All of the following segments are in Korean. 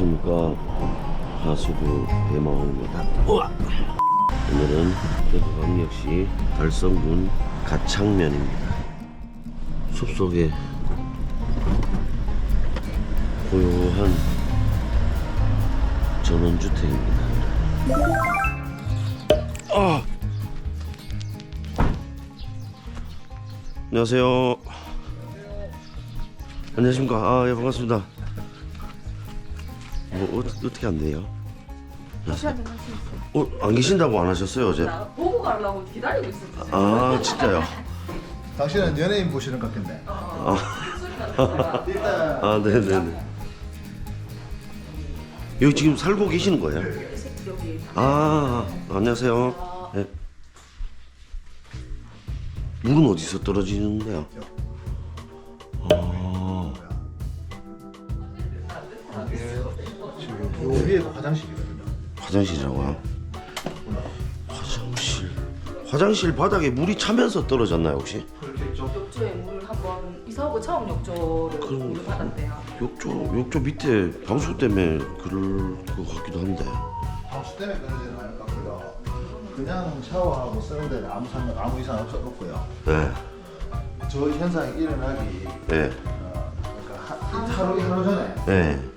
안녕하십니까. 하수구 대마호입니다! 오늘은 대구광역시 달성군 가창면입니다. 숲속에 고요한 전원주택입니다. 아! 안녕하세요. 안녕하십니까. 아예 반갑습니다 뭐 어, 어떻게 안 돼요? 어, 안 계신다고 안 하셨어요 어제? 나 보고 가려고 기다리고 있었지. 아 진짜요? 당신은 연예인 보시는 것 같은데. 아 네네네 여기 지금 살고 계시는 거예요? 여기 아 안녕하세요 네. 물은 어디서 떨어지는데요? 위에가 화장실이거든요. 화장실이라고요? 화장실 화장실 바닥에 물이 차면서 떨어졌나요 혹시? 욕조에 물 한번 이사 오고 처음 욕조를 그럼- 물을 받았대요. 욕조 욕조 밑에 방수 때문에 그럴 것 같기도 한데 방수 때문에 그러지는 않을 것 같고요. 그냥 샤워하고 쓰는 데는 아무 상관 아무 이상 없- 없고요. 네, 저 현상이 일어나기 네, 어, 그러니까 하, 하루 하루 전에 네,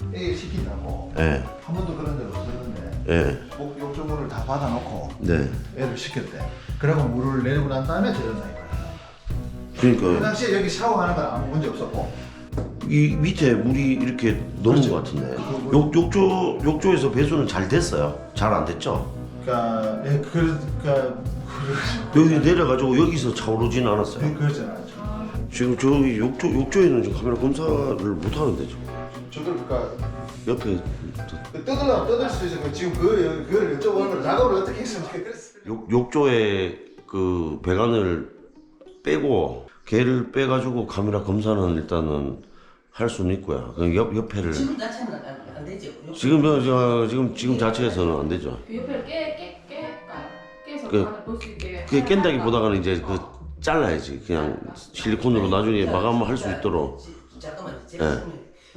네, 한 번도 그런 적 없었는데 네, 목 욕조물을 다 받아놓고 네. 애를 시켰대. 그리고 물을 내리고 난 다음에 저 현상이 발生. 그 그러니까 당시에 여기 샤워하는 건 아무 문제 없었고 이 밑에 물이 이렇게 넘은 그렇죠. 것 같은데 그- 욕, 욕조 욕조에서 배수는 잘 됐어요. 잘 안 됐죠? 그러니까 예, 그, 그러니까 여기 내려가지고 여기서 차오르지는 그, 않았어요. 그러진 않죠. 지금 저기 욕조 욕조에는 지금 카메라 검사를 못 하는데 지금 저들 그러니까 옆에 뜯으려면 뜯을 수 있어. 그 지금 그 그걸 여쭤보는 걸 작업을 어떻게 했으면 좋겠어. 욕, 욕조에 그 배관을 빼고 개를 빼가지고 카메라 검사는 일단은 할 수는 있고요. 그 옆 옆에를 지금 자체는 안, 안 되죠. 지금 저 지금 지금 자체에서는 안 되죠. 그 옆에 깨깨 깨까요? 깨서 그- 안을 볼수 있게. 그게 깬다기보다는 이제 그 잘라야지 그냥 실리콘으로 나중에 마감을 할수 있도록 지- 잠깐만 제가 네.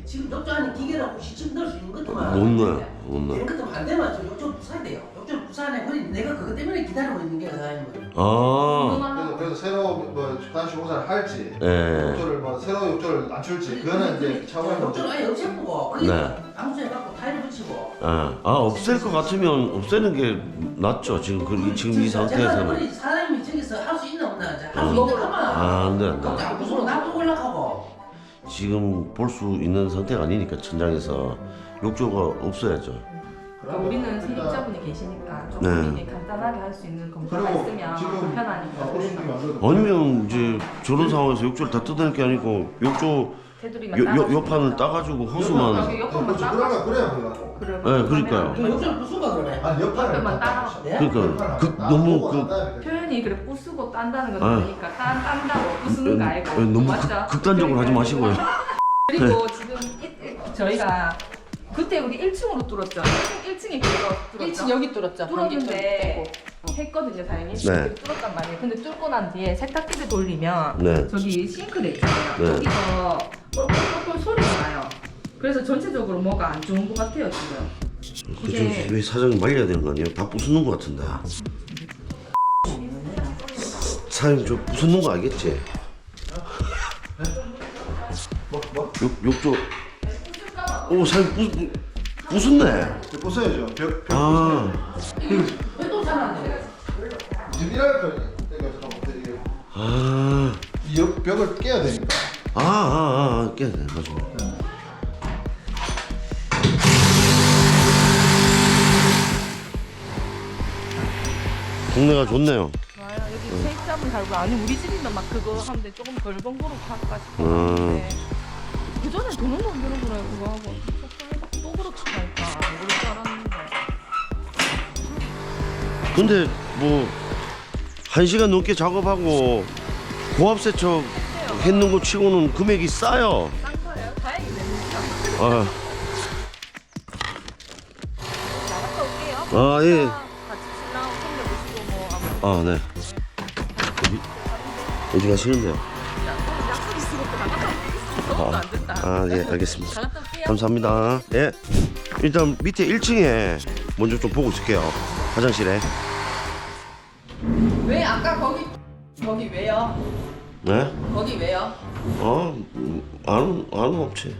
지금 욕조 안에 기계랑 혹시 지금 넣을 수 있는 것도만 못안 넣어요. 돼요. 못 넣어요. 이런 것도 안 되면 저 욕조 부산야 돼요. 욕조 부산에 버리 내가 그것 때문에 기다리고 있는 게 아니면 아, 그래서, 그래서 새로 뭐 화장실 공사를 할지 예. 욕조를 뭐 새로 욕조를 낮출지 그거는 이제 차후에 욕조 문제. 아예 없애고 거기 네. 방수해 갖고 타일 붙이고 아, 아 없앨 것 같으면 없애는 게 낫죠. 지금 그 이- 지금 이 제가 상태에서는 우리 사람이 저기서 할 수 있나 없나 할수 음. 있는 가만 아, 안 돼, 안 돼. 안 무서워 나도 올라가고 지금 볼 수 있는 상태가 아니니까 천장에서 욕조가 없어야죠. 그러니까 우리는 세입자분이 계시니까 네. 조금 이게 간단하게 할 수 있는 검사가 그리고 있으면 지금 불편하니까. 아. 아니면 이제 저런 상황에서 욕조를 다 뜯어낼 게 아니고 욕조 테두리만 요, 요, 따가지고. 옆판을 따가지고 여기 옆판만 그렇죠. 따가. 그러면 그래야. 그래. 네, 그러니까요. 그 욕조를 부수가 그러네 아니 옆판을 옆에만 다 따라. 따- 네? 그러니까 그다 너무 그 표현이 그래 부수고 딴다는 건 아. 아니니까 딴 딴다고 부수는 거 어, 아니고 어, 너무? 극, 극단적으로 하지 마시고요. 그리고 지금 이- 이- 저희가 그때 우리 1층으로 뚫었죠. 1층, 1층에 그거 뚫었죠. 1층 여기 뚫었죠. 뚫었는데 했거든요, 사장님. 네. 뚫었단 말이에요. 근데 뚫고 난 뒤에 세탁기를 돌리면 네. 저기 싱크대 있잖아요. 네. 여기서 꿀꿀꿀 소리가 나요. 그래서 전체적으로 뭐가 안 좋은 것 같아요, 지금. 이게- 그왜 사장님 말려야 되는 거 아니에요? 다 부수는 거 같은데. 사장님 저 부수는 거 알겠지? 뭐 뭐? 욕 욕조. 오 사장님 부, 부, 부쉈네. 부숴야죠. 벽 벽. 아, 돼? 지금 일할 거 그러니까 잠깐만 이게 아, 이 벽을 깨야 되니까. 아, 아, 아, 깨, 네, 맞아. 동네가 좋네요. 좋아요. 여기 세입자분 살고 아니 우리 집이면 막 그거 하는데 조금 덜 번거롭고 할까 음. 싶었는데 그 전에 돈은 안 되는구나 그거 하고 또 그렇게 하니까 안 그럴 줄 알았는데 근데 뭐, 한 시간 넘게 작업하고 고압 세척 했는 거 치고는 금액이 싸요. 아, 아, 예. 아, 네. 어디, 어디 가시는데요? 된다 아, 예, 알겠습니다. 감사합니다. 예. 일단 밑에 1층에 먼저 좀 보고 있을게요. 화장실에. 왜 아까 거기 거기 왜요? 네? 거기 왜요? 어, 음, 아는 아는 업체.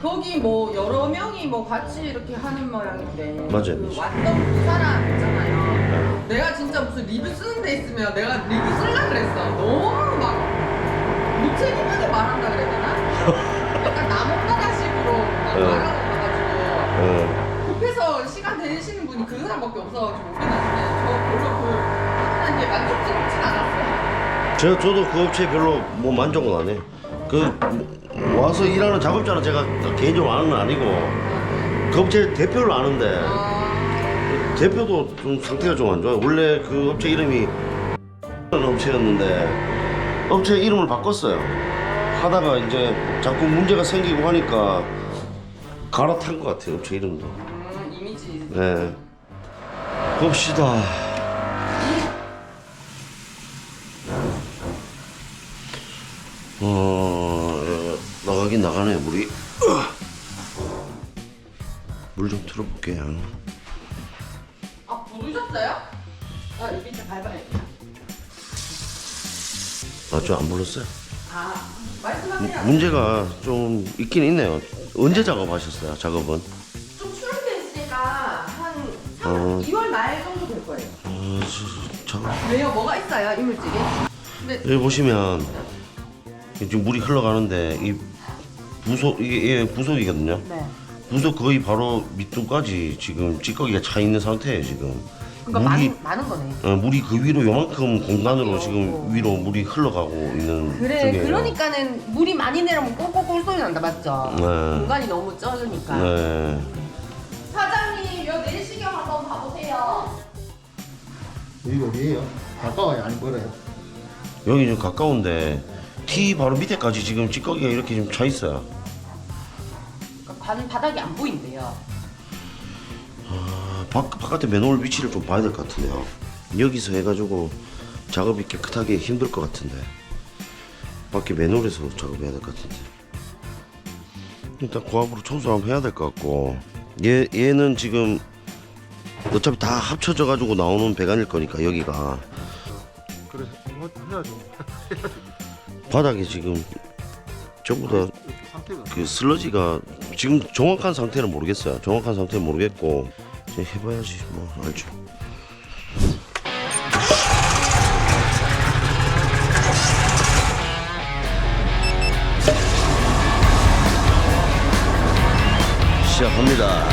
거기 뭐 여러 명이 뭐 같이 이렇게 하는 모양인데 맞아요, 그 맞아요. 왔던 그 사람 있잖아요 내가 진짜 무슨 리뷰 쓰는 데 있으면 내가 리뷰 쓸라 그랬어 너무 막 무책임하게 말한다 그래야 되나? 약간 나몰라라식으로 막 네. 말하고 가가지고 어, 급해서 시간 되시는 분이 그 사람밖에 없어가지고 못 끝났는데 저 별로 그 하는 게 만족스럽진 제가 저도 그 업체 별로 뭐 만족은 안 해. 그 와서 일하는 작업자는 제가 개인적으로 아는 건 아니고 그 업체 대표를 아는데 아, 대표도 좀 상태가 좀 안 좋아요. 원래 그 업체 이름이 업체였는데 업체 이름을 바꿨어요. 하다가 이제 자꾸 문제가 생기고 하니까 갈아탄 것 같아요. 업체 이름도. 음, 이미지 네. 봅시다. 어, 나가긴 나가네, 물이. 물 좀 틀어볼게요. 아 부르셨어요? 아 여기 밑에 밟아야 돼 아, 저안 불렀어요? 아, 말씀하세요. 문제가 좀 있긴 있네요. 언제 작업하셨어요, 작업은? 좀 수렴돼 있으니까 한 3, 어. 2월 말 정도 될 거예요. 어, 저, 작업. 왜요? 뭐가 있어요, 이물질이? 근데 여기 보시면 지금 물이 흘러가는데 이 부속 이게 이게 부속이거든요. 네. 부속 거의 바로 밑둥까지 지금 찌꺼기가 차 있는 상태예요 지금. 그러니까 물이 많은 많은 거네. 어, 물이 그 위로 요만큼 공간으로 지금 위로 물이 흘러가고 있는 그래, 중이에요. 그러니까는 물이 많이 내려면 꼴꼴꼴 소리 난다, 맞죠? 네. 공간이 너무 적으니까. 네. 사장님, 여 내시경 한번 봐보세요. 여기 어디예요? 가까워요? 아니 멀어요? 여기 좀 가까운데 티 바로 밑에까지 지금 찌꺼기가 이렇게 좀차 있어요. 그러니까 반 바닥이 안 보인대요. 아, 바, 바깥에 맨홀 위치를 좀 봐야 될 것 같은데요. 여기서 해가지고 작업이 깨끗하게 힘들 것 같은데 밖에 맨홀에서 작업해야 될 것 같은데 일단 고압으로 청소 한번 해야 될 것 같고 얘 얘는 지금 어차피 다 합쳐져 가지고 나오는 배관일 거니까 여기가 그래 뭐 해야죠 바닥에 지금 전부 다 그 슬러지가 지금 정확한 상태는 모르겠어요. 정확한 상태는 모르겠고 이제 해봐야지 뭐 알죠. 시작합니다.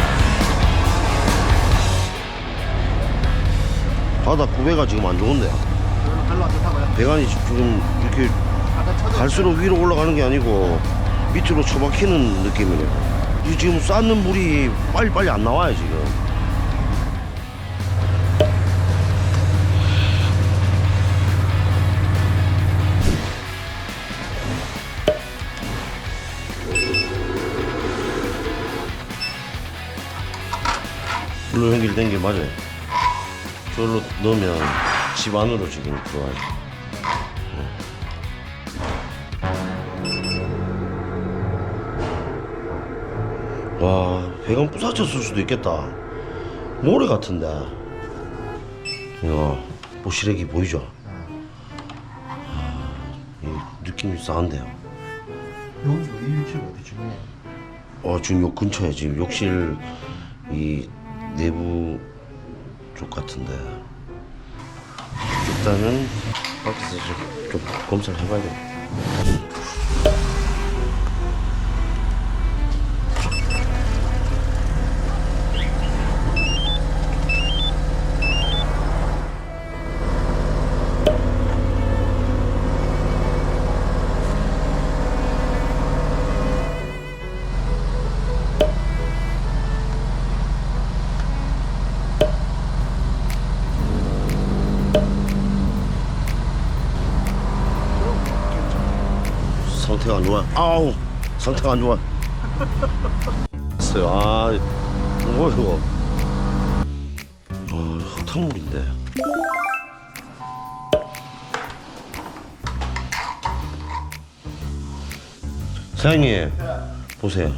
바닥 구배가 지금 안 좋은데 별로 별로 안 좋다고요? 배관이 지금 이렇게 갈수록 위로 올라가는 게 아니고 밑으로 처박히는 느낌이네요. 이 지금 쌓는 물이 빨리빨리 안 나와요 지금. 물로 연결된 게 맞아요. 저기로 넣으면 집 안으로 지금 들어와요. 와 배관 부사졌을 수도 있겠다. 모래 같은데. 이거 보시래기 보이죠? 아, 이 느낌이 싸한데요. 여기 이 위치가 어디 중요해? 어 지금 요 근처에 지금 욕실 이 내부 쪽 같은데. 일단은 밖에서 좀, 좀 검사를 해봐야 돼 안 좋아. 아우 상태가 안 좋아. 아 뭐야 이거? 아 흙탕물인데. 사장님 보세요.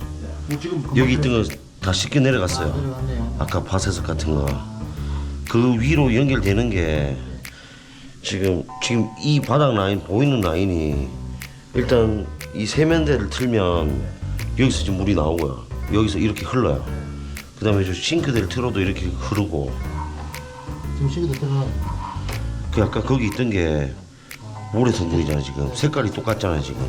뭐 지금 여기 있던 거다 씻겨 내려갔어요. 아까 파쇄석 같은 거. 그 위로 연결되는 게 지금 지금 이 바닥 라인 보이는 라인이 일단 이 세면대를 틀면 여기서 지금 물이 나오고요. 여기서 이렇게 흘러요. 그 다음에 저 싱크대를 틀어도 이렇게 흐르고 지금 시기도 들어가네. 그 아까 거기 있던 게 모래성 물이잖아요 지금 색깔이 똑같잖아요 지금.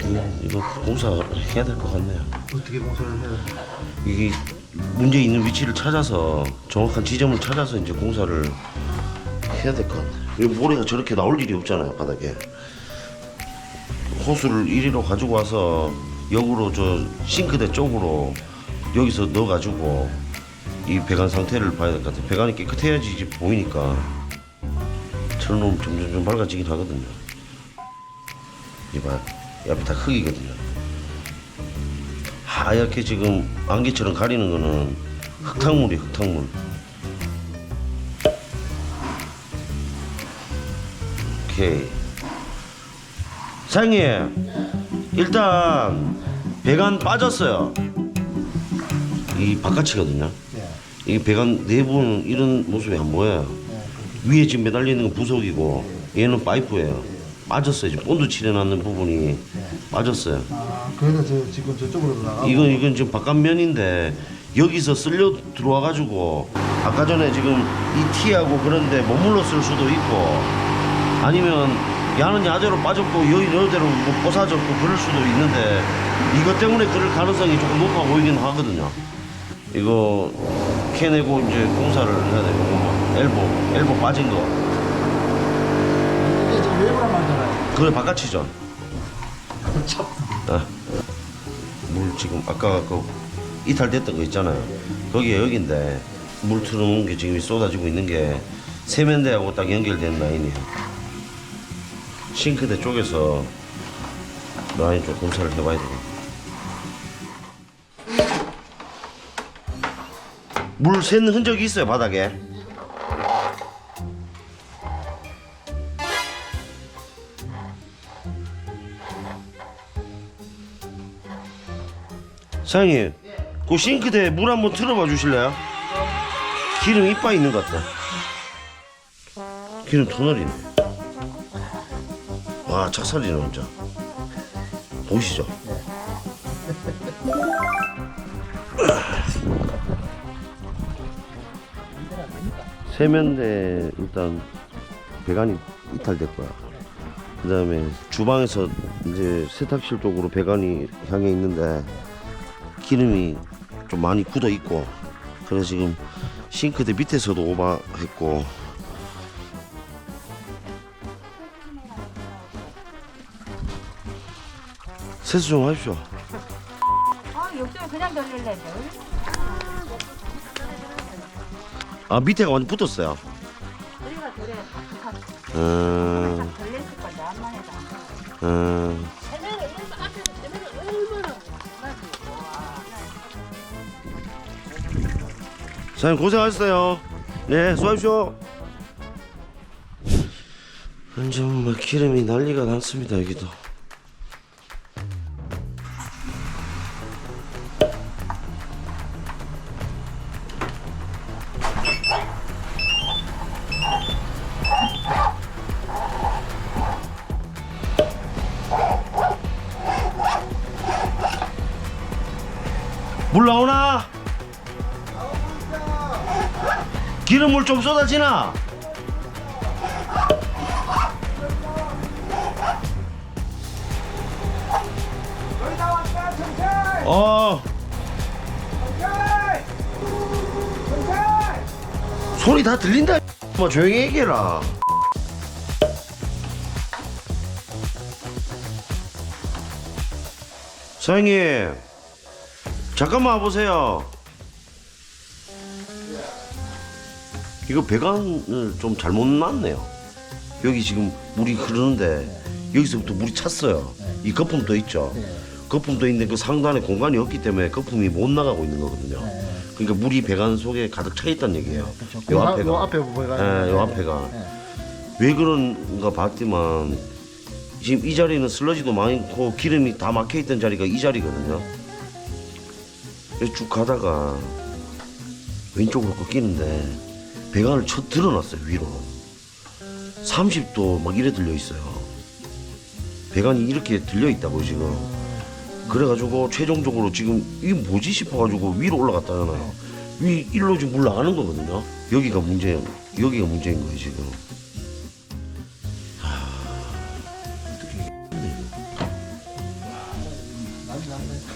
이거, 이거 공사 해야 될 것 같네요. 어떻게 공사를 해야 돼? 이게 문제 있는 위치를 찾아서 정확한 지점을 찾아서 이제 공사를 해야 될 것 같아요. 이 모래가 저렇게 나올 일이 없잖아요 바닥에. 호수를 이리로 가지고 와서 역으로 저 싱크대 쪽으로 여기서 넣어가지고 이 배관 상태를 봐야 될 것 같아요. 배관이 깨끗해야지 이제 보이니까 저런 점점 좀 밝아지긴 하거든요. 이봐 옆에 다 흙이거든요. 하얗게 지금 안개처럼 가리는 거는 흙탕물이 흙탕물. 오케이. 사장님, 일단 배관 빠졌어요. 이 바깥이거든요. 예. 이 배관 내부는 이런 모습이 안 보여요. 위에 지금 매달려 있는 건 부속이고 얘는 파이프예요. 빠졌어요. 지금 본드 칠해놨는 부분이 빠졌어요. 아, 그래서 저 지금 저쪽으로 나가고. 이건 이건 지금 바깥면인데 여기서 쓸려 들어와 가지고 아까 전에 지금 이 티하고 그런데 머물렀을 수도 있고 아니면 야는 야대로 빠졌고 여기 여대로 뭐 뽀사졌고 그럴 수도 있는데 이것 때문에 그럴 가능성이 조금 높아 보이긴 하거든요. 이거 캐내고 이제 공사를 해야 돼요. 뭐 엘보 엘보 빠진 거 이게 지금 외부란 말잖아요. 그게 바깥이죠. 아, 물 지금 아까 그 이탈됐던 거 있잖아요. 거기에 여기인데 물 틀어놓은 게 지금 쏟아지고 있는 게 세면대하고 딱 연결된 라인이에요. 싱크대 쪽에서 라인 좀 공사를 해봐야 되겠네. 물 새는 흔적이 있어요 바닥에. 사장님, 그 싱크대에 물 한번 틀어봐 주실래요? 기름 이빨 있는 것 같다. 기름 터널이네. 와, 착살이네, 진짜. 보이시죠? 세면대 일단 배관이 이탈됐고요. 그 다음에 주방에서 이제 세탁실 쪽으로 배관이 향해 있는데 기름이 좀 많이 굳어 있고 그래서 지금 싱크대 밑에서도 오버했고 세수 좀 하십시오. 아, 욕심을 그냥 돌릴래. 아 밑에가 완전 붙었어요. 우리가 그래. 음, 건데, 해도. 음. 사장님 고생하셨어요. 네, 수고하십시오. 완전 막 기름이 난리가 났습니다 여기도. 쏟아지나? 어. 소리 다 들린다. 뭐 조용히 얘기해라. 사장님, 잠깐만 와보세요. 이거 배관을 좀 잘못 놨네요. 여기 지금 물이 흐르는데 여기서부터 물이 찼어요. 이 거품도 있죠. 거품도 있는데 그 상단에 공간이 없기 때문에 거품이 못 나가고 있는 거거든요. 그러니까 물이 배관 속에 가득 차 있다는 얘기예요. 요 앞에가. 요 앞에 보여가. 예, 요 앞에가. 왜 그런가 봤더만 지금 이 자리는 슬러지도 많고 기름이 다 막혀 있던 자리가 이 자리거든요. 쭉 가다가 왼쪽으로 꺾이는데 배관을 쳐 들어놨어요 위로 30도 막 이래 들려 있어요 배관이 이렇게 들려 있다고 지금 그래가지고 최종적으로 지금 이게 뭐지 싶어가지고 위로 올라갔다잖아요 위 일로 지금 물 나가는 거거든요 여기가 문제 여기가 문제인 거예요 지금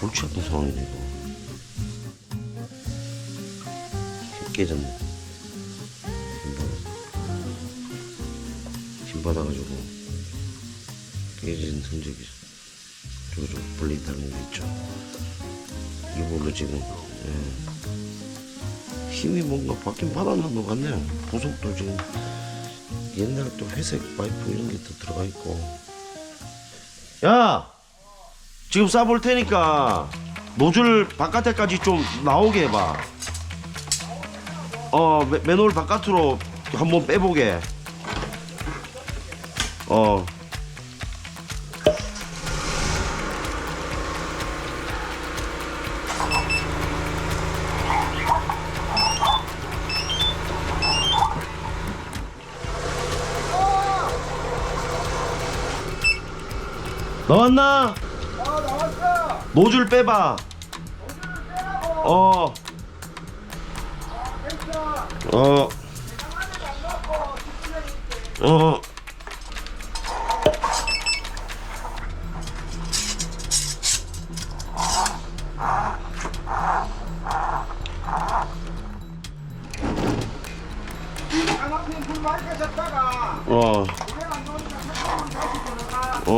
골치 아픈 상황이네 이거 깨졌네 받아가지고 깨진 흔적이 저거 좀 다른 게 있죠. 이걸로 지금 예. 힘이 뭔가 받긴 받았는 것 같네요. 부속도 지금 옛날 또 회색 파이프 이런 게 또 들어가 있고. 야! 지금 쏴볼 테니까 노즐 바깥에까지 좀 나오게 해봐. 어 맨- 맨홀 바깥으로 한번 빼보게 어 나왔나? 어 나왔어 노즐 빼봐 어 어. 어. 어.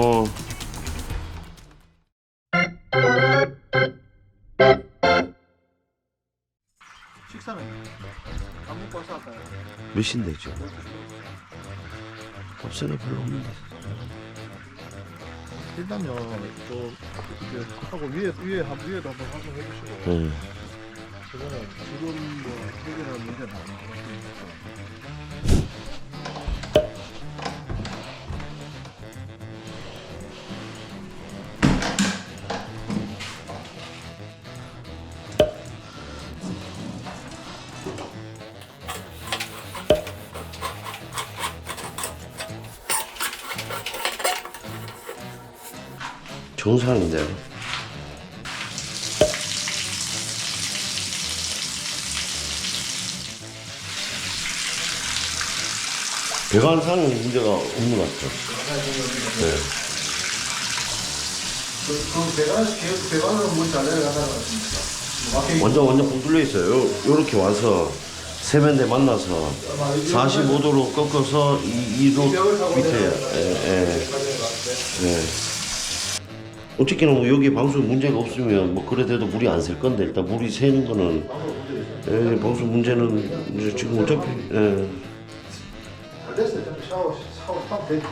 어. 식사는 안 먹고 와서 할까요? 몇 시인데 지금? 밥새가 별로 없는데. 일단요 또 이제 하고 위에 위에 한 위에도 한번 확인해 주시고 응. 그거는 지금 뭐 해결할 문제는 아니 고 정상인데. 배관상은 문제가 없는 것 같죠. 네. 그 배관 완전 완전 붕 뚫려 있어요. 요, 요렇게 와서 세면대 만나서 45도로 꺾어서 이, 이로 밑에 예, 예, 예. 어쨌거나 뭐 여기 방수에 문제가 없으면 뭐 그래도 물이 안 셀 건데 일단 물이 새는 거는 예, 방수 문제는 이제 지금 어차피 예. 잘 됐어요. 어차피 샤워 샤워 하면 되니까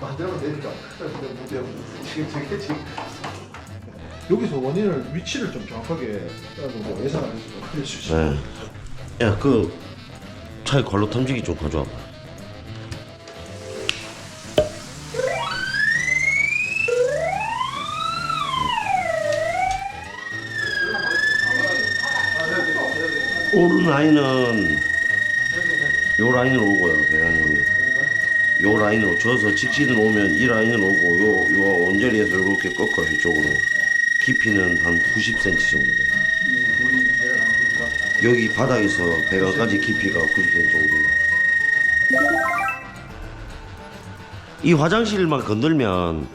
만들면 되니까 근데 문제 지금 저게 지금 여기서 원인을 위치를 좀 정확하게 뭐 예상을 해서. 예. 야, 그 차에 관로 탐지기 좀 가져와 봐. 오른 라인은 요 라인으로 오고요, 배관이. 요 라인으로 저어서 직진으로 오면 이 라인으로 오고 요, 요 언저리에서 이렇게 꺾어요, 이쪽으로. 깊이는 한 90cm 정도 돼요. 여기 바닥에서 배관까지 깊이가 90cm 정도예요. 이 화장실만 건들면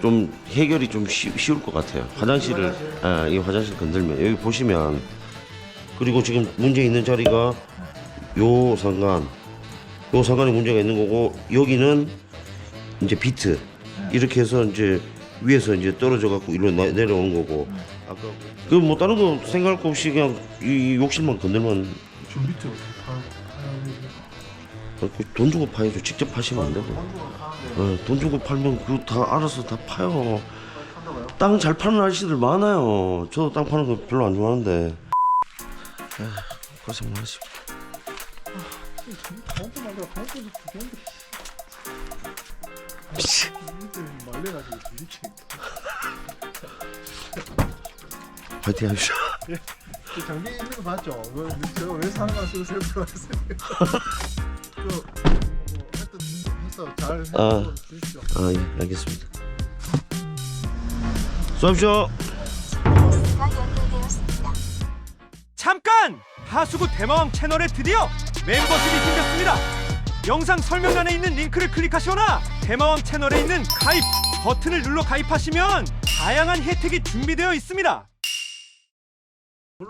좀 해결이 좀 쉬, 쉬울 것 같아요. 화장실을 아, 이 화장실 건들면 여기 보시면 그리고 지금 문제 있는 자리가 요 상간 요 상간에 문제가 있는 거고 여기는 이제 비트. 이렇게 해서 이제 위에서 이제 떨어져 갖고 이리로 나- 내려오는 거고. 아까 그 뭐 다른 거 생각할 거 없이 그냥 이, 이 욕실만 건들면 저 밑에 그돈 주고 파야죠. 직접 파시면 안 되고. 어, 돈 주고 팔면 그 다 알아서 다 파요? 땅 잘 파는 아저씨들 많아요. 저도 땅 파는 거 별로 안 좋아하는데 고생 많으시고 다음번 만들어 다음번도 좋은데 말려가지고 미치 파이팅 하십시오 그 장비 있는 거 봤죠? 그 제가 왜 사는 거 쓰고 셀프로 했어요. 그 뭐, 하여튼 해서 잘 해서 아. 주십시오. 아, 예, 알겠습니다. 수고하십시오. 잠깐! 하수구 대마왕 채널에 드디어 멤버십이 생겼습니다. 영상 설명란에 있는 링크를 클릭하시거나 대마왕 채널에 있는 가입 버튼을 눌러 가입하시면 다양한 혜택이 준비되어 있습니다.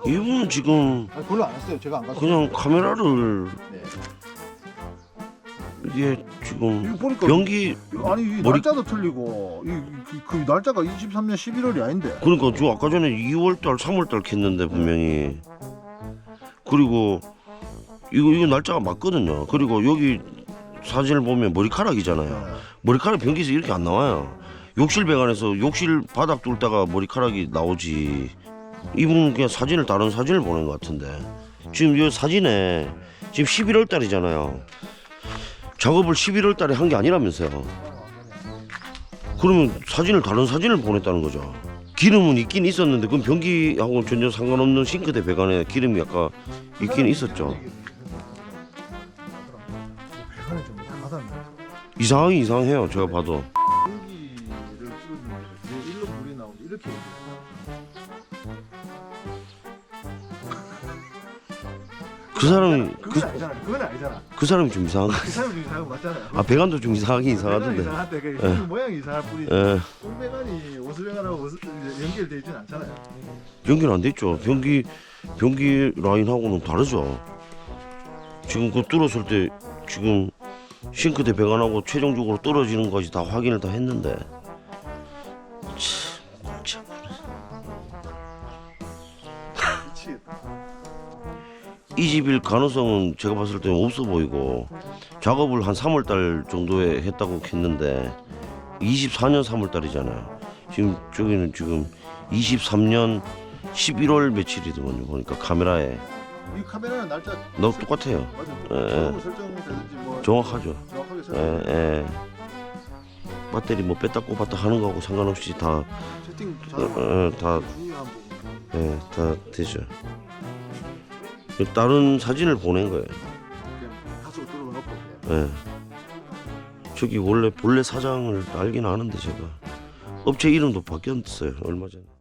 이분 지금 아니 별로 안 했어요. 제가 안 갔어요. 그냥 카메라를 네. 이게 지금 이거 보니까 변기 아니 이 머리- 날짜도 틀리고 이그 그 날짜가 23년 11월이 아닌데. 그러니까 저 아까 전에 2월달, 3월달 캤는데 분명히 그리고 이거 이거 날짜가 맞거든요. 그리고 여기 사진을 보면 머리카락이잖아요. 네. 머리카락 변기에서 이렇게 안 나와요. 욕실 배관에서 욕실 바닥 뚫다가 머리카락이 나오지. 이분은 그냥 사진을 다른 사진을 보낸 것 같은데 지금 이 사진에 지금 11월 달이잖아요. 작업을 11월 달에 한 게 아니라면서요. 그러면 사진을 다른 사진을 보냈다는 거죠. 기름은 있긴 있었는데 그건 변기하고 전혀 상관없는 싱크대 배관에 기름이 아까 있긴 있었죠. 배관이 좀 이상하다는 거. 이상하긴 이상해요. 제가 봐도. 일로 물이 이렇게 그 사람이 그, 아니잖아 그건 아니잖아 그 사람이 좀 이상한 거. 그 사람이 좀 이상한 거 맞잖아요 아 배관도 좀 이상하긴 배관이 이상하던데. 이상한데 그 예. 모양이 이상할 뿐이지 예. 똥배관이 연결돼 있진 않잖아요 연결 안 돼 있죠. 변기 변기 라인하고는 다르죠. 지금 그 뚫었을 때 지금 싱크대 배관하고 최종적으로 떨어지는 것이 다 확인을 다 했는데 이 집일 가능성은 제가 봤을 때는 없어 보이고 작업을 한 3월 달 정도에 했다고 했는데 24년 3월 달이잖아요. 지금 저기는 지금 23년 11월 며칠이더만요. 보니까 카메라에 이 카메라는 날짜 너무 똑같아요. 맞아 예, 설정되든지 뭐 정확하죠. 정확하게 예, 설정 예. 배터리 뭐 뺐다 꼽았다 하는 거하고 상관없이 다, 채팅 어, 잘하고 어, 다, 중요한 부분 예, 다 되죠. 다른 사진을 보낸 거예요. 그냥 가서 들어가 놓고 예. 저기 원래 본래 사장을 알긴 아는데 제가 업체 이름도 바뀌었어요 얼마 전에.